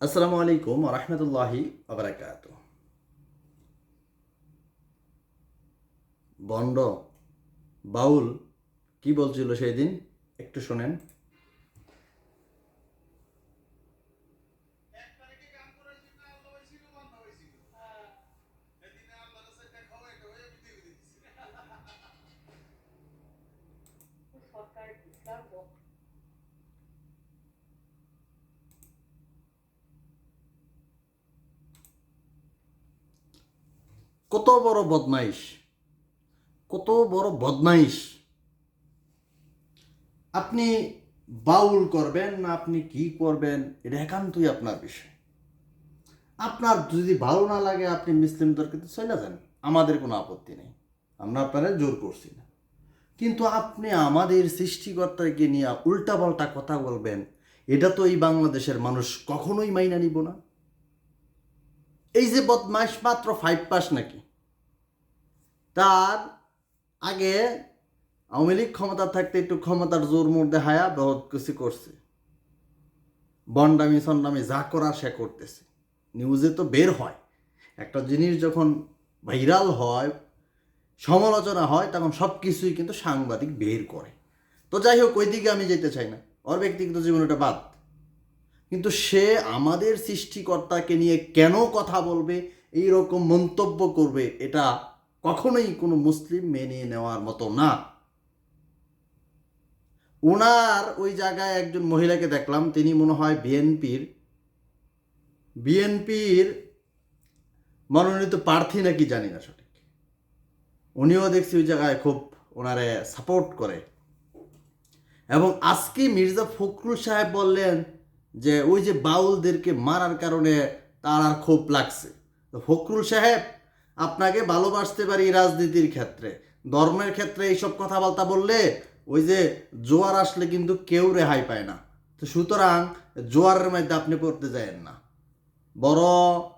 আসসালামু আলাইকুম রহমতুল্লাহি আবরাকাত বন্ড বাউল কি বলছিল সেই দিন? একটু শোনেন। কত বড় বদমাইশ? কত বড় বদমাইশ? আপনি বাউল করবেন না আপনি কি করবেন? এটা একান্তই আপনার বিষয়। আপনার যদি ভালো না লাগে, আপনি মুসলিমদেরকে তো চলে যান। আমাদের কোনো আপত্তি নেই। আমরা আপনারা জোর করছি না। কিন্তু আপনি আমাদের সৃষ্টিকর্তাকে নিয়ে উল্টাপাল্টা কথা বলবেন, এটা তো এই বাংলাদেশের মানুষ কখনোই মাইনা নিব না। এই যে বদমাইশ মাত্র ফাইভ পাস নাকি? তার আগে আওয়ামী লীগ ক্ষমতা থাকতে একটু ক্ষমতার জোর মোর দেখায়া বহুত কিছু করছে। বন্ডামি সন্ডামি যা করার সে করতেছে। নিউজে তো বের হয়। একটা জিনিস যখন ভাইরাল হয়, সমালোচনা হয়, তখন সব কিছুই কিন্তু সাংবাদিক বের করে। তো যাই হোক ওই দিকে আমি যেতে চাই না। ওর ব্যক্তিগত জীবন ওটা বাদ। কিন্তু সে আমাদের সৃষ্টিকর্তাকে নিয়ে কেন কথা বলবে এই রকম মন্তব্য করবে, এটা কখনোই কোনো মুসলিম মেনে নেওয়ার মতো না। ওনার ওই জায়গায় একজন মহিলাকে দেখলাম, তিনি মনে হয় বিএনপির। বিএনপির মনোনীত প্রার্থী নাকি জানি না সঠিক। উনিও দেখছি ওই জায়গায় খুব ওনারে সাপোর্ট করে। এবং আজকে মির্জা ফখরুল সাহেব বললেন যে, ওই যে বাউলদেরকে মারার কারণে তার আর ক্ষোভ লাগছে। তো ফখরুল সাহেব আপনাকে ভালোবাসতে পারি রাজনীতির ক্ষেত্রে। ধর্মের ক্ষেত্রে এইসব কথাবার্তা বললে ওই যে জোয়ার আসলে কিন্তু কেউ রেহাই পায় না। তো সুতরাং জোয়ারের মধ্যে আপনি পড়তে যায়েন না। বড়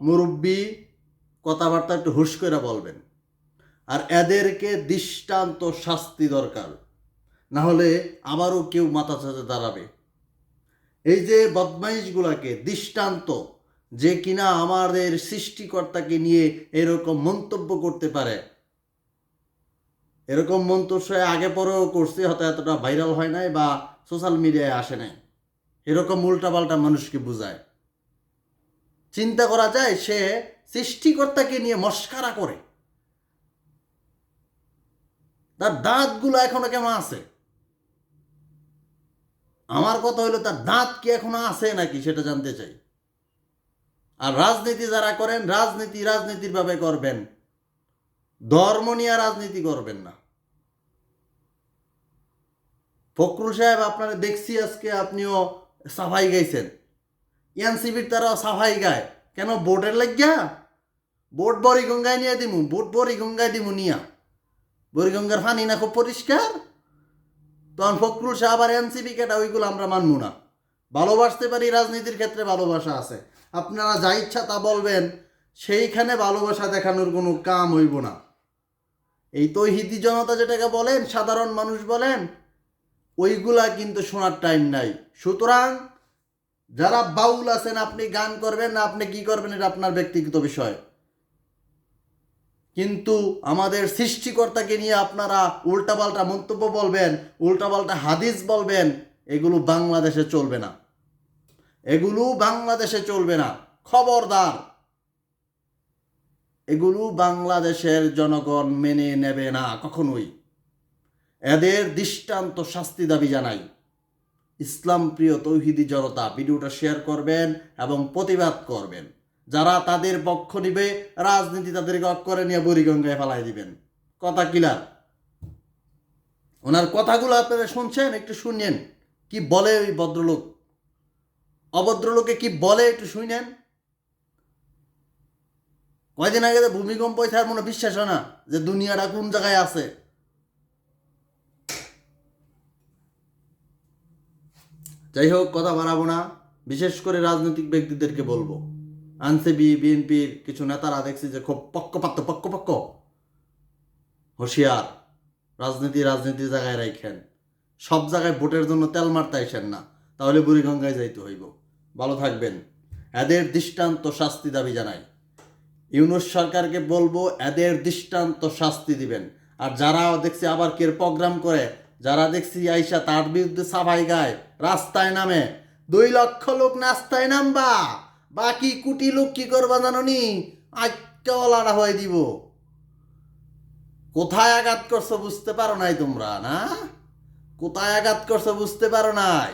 মুরব্বী কথাবার্তা একটু হুশ করে বলবেন। আর এদেরকে দৃষ্টান্ত শাস্তি দরকার। না হলে আবারও কেউ মাথা চাচা দাঁড়াবে। এই যে বদমাইশগুলাকে দৃষ্টান্ত যে কিনা আমাদের সৃষ্টিকর্তাকে নিয়ে এরকম মন্তব্য করতে পারে। এরকম মন্তব্য আগে পরেও করছে, হয়তো এতটা ভাইরাল হয় নাই বা সোশ্যাল মিডিয়ায় আসে নাই। এরকম উল্টাপাল্টা মানুষকে বুঝায়। চিন্তা করা যায়, সে সৃষ্টিকর্তাকে নিয়ে মস্কারা করে। তার দাঁতগুলো এখনও কেমন আছে? আমার কথা হলো, তার দাঁত কি এখনও আছে নাকি, সেটা জানতে চাই। আর রাজনীতি যারা করেন, রাজনীতি রাজনীতির ভাবে করবেন। ধর্ম নিয়ে রাজনীতি করবেন না। ফখরুল সাহেব, আপনারা দেখছি আজকে, আপনিও সাফাই গাইছেন। এনসিবির তারাও সাফাই গায়। কেন? বোর্ডের লাগিয়া? বোট বড়ি গঙ্গায় নিয়ে দিমু বোট বড়ি গঙ্গায় দিমু নিয়া। বড়িগঙ্গার পানি না খুব পরিষ্কার? তখন ফখরুল সাহেব আর এনসিপি কেটা, ওইগুলো আমরা মানবো না। ভালোবাসতে পারি, রাজনীতির ক্ষেত্রে ভালোবাসা আছে। আপনারা যা ইচ্ছা তা বলবেন, সেইখানে ভালোবাসা দেখানোর কোনো কাম হইব না। এই তো তৈহিদি জনতা যেটাকে বলেন, সাধারণ মানুষ বলেন, ওইগুলা কিন্তু শোনার টাইম নাই। সুতরাং যারা বাউল আছেন, আপনি গান করবেন না, আপনি কি করবেন এটা আপনার ব্যক্তিগত বিষয়। কিন্তু আমাদের সৃষ্টিকর্তাকে নিয়ে আপনারা উল্টাপাল্টা মন্তব্য বলবেন, উল্টাপাল্টা হাদিস বলবেন, এগুলো বাংলাদেশে চলবে না। এগুলো বাংলাদেশে চলবে না। খবরদার। এগুলো বাংলাদেশের জনগণ মেনে নেবে না কখনোই। এদের দৃষ্টান্ত শাস্তি দাবি জানাই। ইসলাম প্রিয় তৌহিদি জনতা ভিডিওটা শেয়ার করবেন এবং প্রতিবাদ করবেন। যারা তাদের পক্ষ নিবে, রাজনীতি তাদের তাদেরকে করে নিয়ে বুড়িগঙ্গায় ফেলাই দিবেন। কথা কিলার। ওনার কথাগুলো আপনারা শুনছেন, একটু শুনেন। কি বলে ওই ভদ্রলোক? অভদ্রলোকে কি বলে একটু শুনেন কয়দিন আগে ভূমিকম্প হয়েছে মনে বিশ্বাস হয় না যে দুনিয়াটা কোন জায়গায় আছে? যাই হোক, কথা বাড়াবো না। বিশেষ করে রাজনৈতিক ব্যক্তিদেরকে বলব। আনসিবি বিএনপির কিছু নেতারা দেখছি যে খুব পক্ষপাত্য পক্ষপক্ষ হুঁশিয়ার। রাজনীতি রাজনীতি জায়গায় রাখেন সব জায়গায় ভোটের জন্য তেল মারতে আইসেন না। তাহলে বুড়িগঙ্গায় যাইতে হইব। ভালো থাকবেন। এদের দৃষ্টান্ত শাস্তি দাবি জানাই। ইউনুস সরকারকে বলব, এদের দৃষ্টান্ত শাস্তি দিবেন। আর যারা দেখছি আবার কের প্রোগ্রাম করে, যারা দেখছি আইসা তার বিরুদ্ধে সাফাই গায়, রাস্তায় নামে। দুই লক্ষ লোক নাস্তায় নামবা, বাকি কুটি লোক কি করবা জাননি? আজ্ঞাওয়ালাটা হয়ে দিব। কোথায় আঘাত করছ বুঝতে পারো নাই তোমরা, না? কোথায় আঘাত করছ বুঝতে পারো নাই?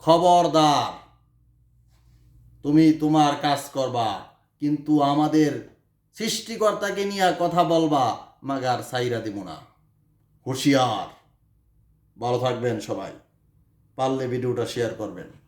খবরদার। তুমি তোমার কাজ করবা, কিন্তু আমাদের সৃষ্টিকর্তাকে নিয়ে কথা বলবা, মাগার সাইরা দিব না। হুঁশিয়ার। ভালো থাকবেন সবাই। পারলে ভিডিওটা শেয়ার করবেন।